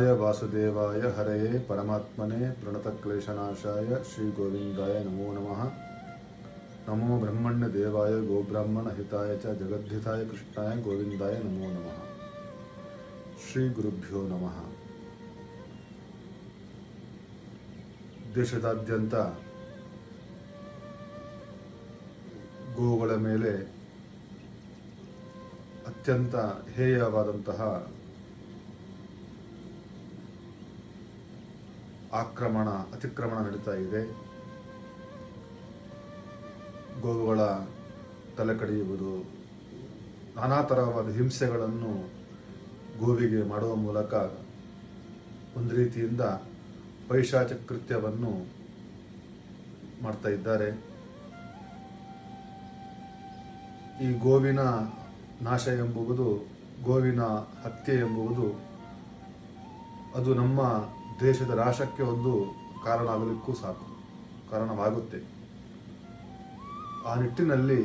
ಜಯ ವಾಸುದೇವಾಯ ಹರೆಯೇ ಪರಮಾತ್ಮನೇ ಪ್ರಣತಕ್ಲೇಶನಾಶಾಯ ಶ್ರೀ ಗೋವಿಂದಾಯ ನಮೋ ನಮಃ ನಮೋ ಬ್ರಹ್ಮಣ್ಯ ದೇವಾಯ ಗೋಬ್ರಾಹ್ಮಣ ಹಿತಾಯ ಚ ಜಗದ್ಧಿತಾಯ ಕೃಷ್ಣಾಯ ಗೋವಿಂದಾಯ ನಮೋ ನಮಃ ಶ್ರೀ ಗುರುಭ್ಯೋ ನಮಃ ದೇಶದಾದ್ಯಂತ ಗೋವುಗಳ ಮೇಲೆ ಅತ್ಯಂತ ಹೇಯವಾದಂತಹ ಆಕ್ರಮಣ, ಅತಿಕ್ರಮಣ ನಡೀತಾ ಇದೆ. ಗೋವುಗಳ ತಲೆ ಕಡಿಯುವುದು, ನಾನಾ ತರವಾದ ಹಿಂಸೆಗಳನ್ನು ಗೋವಿಗೆ ಮಾಡುವ ಮೂಲಕ ಒಂದು ರೀತಿಯಿಂದ ಪೈಶಾಚ ಕೃತ್ಯವನ್ನು ಮಾಡ್ತಾ ಇದ್ದಾರೆ. ಈ ಗೋವಿನ ನಾಶ ಎಂಬುವುದು, ಗೋವಿನ ಹತ್ಯೆ ಎಂಬುದು ಅದು ನಮ್ಮ ದೇಶದ ರಾಷ್ಟ್ರಕ್ಕೆ ಒಂದು ಕಾರಣ ಆಗಲಿಕ್ಕೂ ಸಾಕು, ಕಾರಣವಾಗುತ್ತೆ. ಆ ನಿಟ್ಟಿನಲ್ಲಿ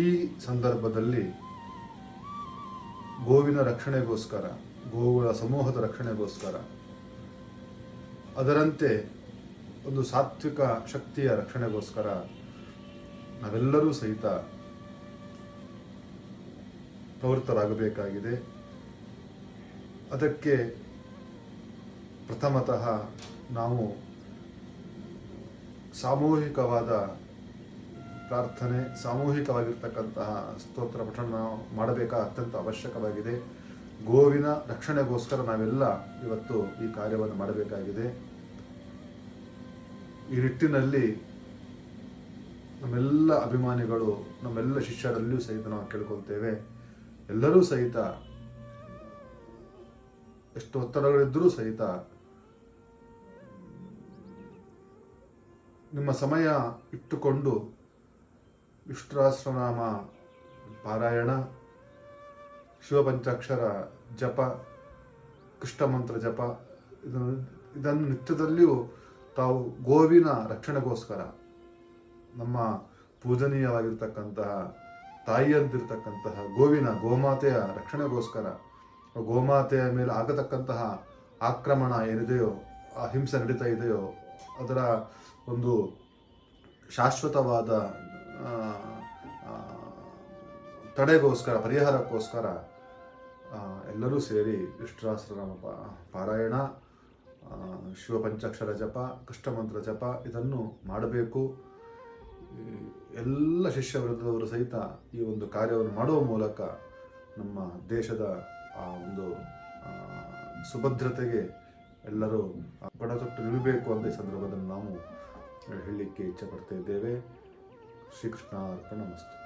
ಈ ಸಂದರ್ಭದಲ್ಲಿ ಗೋವಿನ ರಕ್ಷಣೆಗೋಸ್ಕರ, ಗೋವುಗಳ ಸಮೂಹದ ರಕ್ಷಣೆಗೋಸ್ಕರ, ಅದರಂತೆ ಒಂದು ಸಾತ್ವಿಕ ಶಕ್ತಿಯ ರಕ್ಷಣೆಗೋಸ್ಕರ ನಾವೆಲ್ಲರೂ ಸಹಿತ ಪ್ರವೃತ್ತರಾಗಬೇಕಾಗಿದೆ. ಅದಕ್ಕೆ ಪ್ರಥಮತಃ ನಾವು ಸಾಮೂಹಿಕವಾದ ಪ್ರಾರ್ಥನೆ, ಸಾಮೂಹಿಕವಾಗಿರ್ತಕ್ಕಂತಹ ಸ್ತೋತ್ರ ಪಠಣ ಮಾಡಬೇಕಾ ಅತ್ಯಂತ ಅವಶ್ಯಕವಾಗಿದೆ. ಗೋವಿನ ರಕ್ಷಣೆಗೋಸ್ಕರ ನಾವೆಲ್ಲ ಇವತ್ತು ಈ ಕಾರ್ಯವನ್ನು ಮಾಡಬೇಕಾಗಿದೆ. ಈ ನಿಟ್ಟಿನಲ್ಲಿ ನಮ್ಮೆಲ್ಲ ಅಭಿಮಾನಿಗಳು, ನಮ್ಮೆಲ್ಲ ಶಿಷ್ಯರಲ್ಲಿಯೂ ಸಹಿತ ನಾವು ಕೇಳ್ಕೊಳ್ತೇವೆ. ಎಲ್ಲರೂ ಸಹಿತ ಎಷ್ಟು ಒತ್ತಡಗಳಿದ್ದರೂ ಸಹಿತ ನಿಮ್ಮ ಸಮಯ ಇಟ್ಟುಕೊಂಡು ವಿಷ್ಣುರಾಶ್ರನಾಮ, ಪಾರಾಯಣ, ಶಿವಪಂಚಾಕ್ಷರ ಜಪ ಕೃಷ್ಣ ಮಂತ್ರ ಜಪ ಇದನ್ನು ಇದನ್ನು ನಿತ್ಯದಲ್ಲಿಯೂ ತಾವು ಗೋವಿನ ರಕ್ಷಣೆಗೋಸ್ಕರ ನಮ್ಮ ಪೂಜನೀಯವಾಗಿರ್ತಕ್ಕಂತಹ ತಾಯಿಯಂತಿರ್ತಕ್ಕಂತಹ ಗೋವಿನ ಗೋಮಾತೆಯ ರಕ್ಷಣೆಗೋಸ್ಕರ ಗೋಮಾತೆಯ ಮೇಲೆ ಆಗತಕ್ಕಂತಹ ಆಕ್ರಮಣ ಏನಿದೆಯೋ ಆ ಹಿಂಸೆ ನಡೀತಾ ಇದೆಯೋ, ಅದರ ಒಂದು ಶಾಶ್ವತವಾದ ತಡೆಗೋಸ್ಕರ, ಪರಿಹಾರಕ್ಕೋಸ್ಕರ ಎಲ್ಲರೂ ಸೇರಿ ವಿಷ್ಣುರಾಸ್ತ್ರನಾಮ ಪಾ- ಪಾರಾಯಣ ಶಿವಪಂಚಾಕ್ಷರ ಜಪ, ಕೃಷ್ಣಮಂತ್ರ ಜಪ, ಇದನ್ನು ಮಾಡಬೇಕು. ಎಲ್ಲ ಶಿಷ್ಯ ವೃಂದದವರು ಸಹಿತ ಈ ಒಂದು ಕಾರ್ಯವನ್ನು ಮಾಡುವ ಮೂಲಕ ನಮ್ಮ ದೇಶದ ಆ, ಒಂದು ಸುಭದ್ರತೆಗೆ ಎಲ್ಲರೂ ಪಣತೊಟ್ಟು ನಿಲ್ಲಬೇಕು ಅಂತ ಈ ಸಂದರ್ಭದಲ್ಲಿ ನಾವು ಹೇಳಲಿಕ್ಕೆ ಇಚ್ಛೆ ಪಡ್ತಾ ಇದ್ದೇವೆ. ಶ್ರೀಕೃಷ್ಣ ಅರ್ಪಣ ಮಸ್ತು